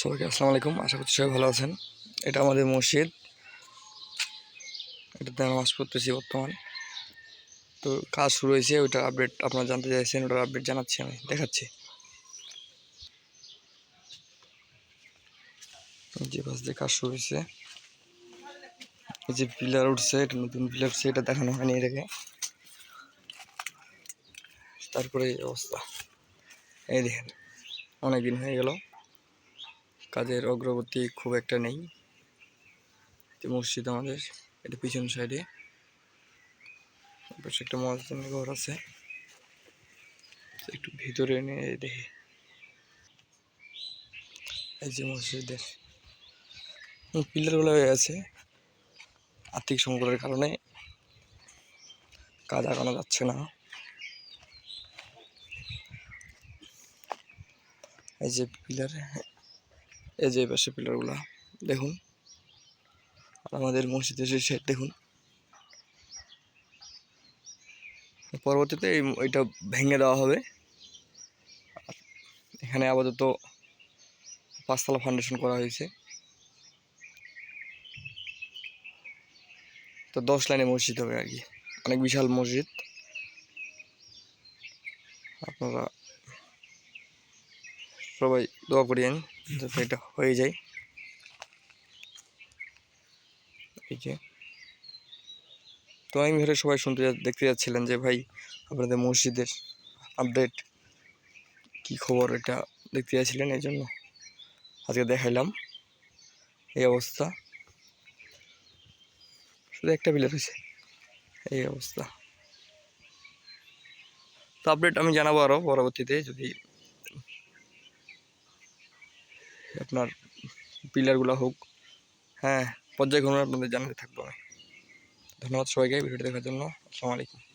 সবাইকে আসসালামু আলাইকুম। আশা করছি সবাই ভালো আছেন। এটা আমাদের মসজিদ। এটাতে নামাজ পড়তেছি বর্তমান। তো কাজ শুরু হয়েছে, ওইটার আপডেট আপনারা জানতে চাইছেন, ওটার আপডেট জানাচ্ছি আমি, দেখাচ্ছি। যে পাশ দিয়ে কাজ শুরু হয়েছে। এই যে পিলার উঠছে, এটা নতুন পিলার উঠছে, এটা দেখানো হয়নি এটাকে। তারপরে এই অবস্থা। এই দেখেন অনেক দিন হয়ে গেল। কাজের অগ্রগতি খুব একটা নেই। মসজিদ আমাদের, এটা পিছন সাইডে একটা মসজিদের ঘর আছে। একটু ভিতরে নিয়ে দেখি। এই যে মসজিদের পিলারগুলো হয়ে আছে। আর্থিক সংকটের কারণে কাজ আগানো যাচ্ছে না। এই যে পিলার এই যে পাশে পিলারগুলো, দেখুন। আমাদের মসজিদের শেড দেখুন। পরবর্তীতে এই এটা ভেঙে দেওয়া হবে। এখানে আপাতত পাঁচতলা ফাউন্ডেশন করা হয়েছে। তো দশ লাইনে মসজিদ হবে আর কি। অনেক বিশাল মসজিদ। আপনারা সবাই দোয়া করিয়েন যাতে এটা হয়ে যায়। এই যে। তো আমি ঘরে সবাই শুনতে দেখতে যাচ্ছিলেন যে ভাই আপনাদের মসজিদের আপডেট কি খবর এটা দেখতে যাচ্ছিলেন এই জন্য। আজকে দেখাইলাম এই অবস্থা। শুধু একটা বিলে হয়েছে। এই অবস্থা। তো আপডেট আমি জানাব আরও পরবর্তীতে যদি আপনার পিলারগুলো হোক। হ্যাঁ পর্যায়ক্রমে আপনাদের জানাতে থাকব আমি। ধন্যবাদ সবাইকে, ভিডিওটি দেখার জন্য। আসসালামু আলাইকুম।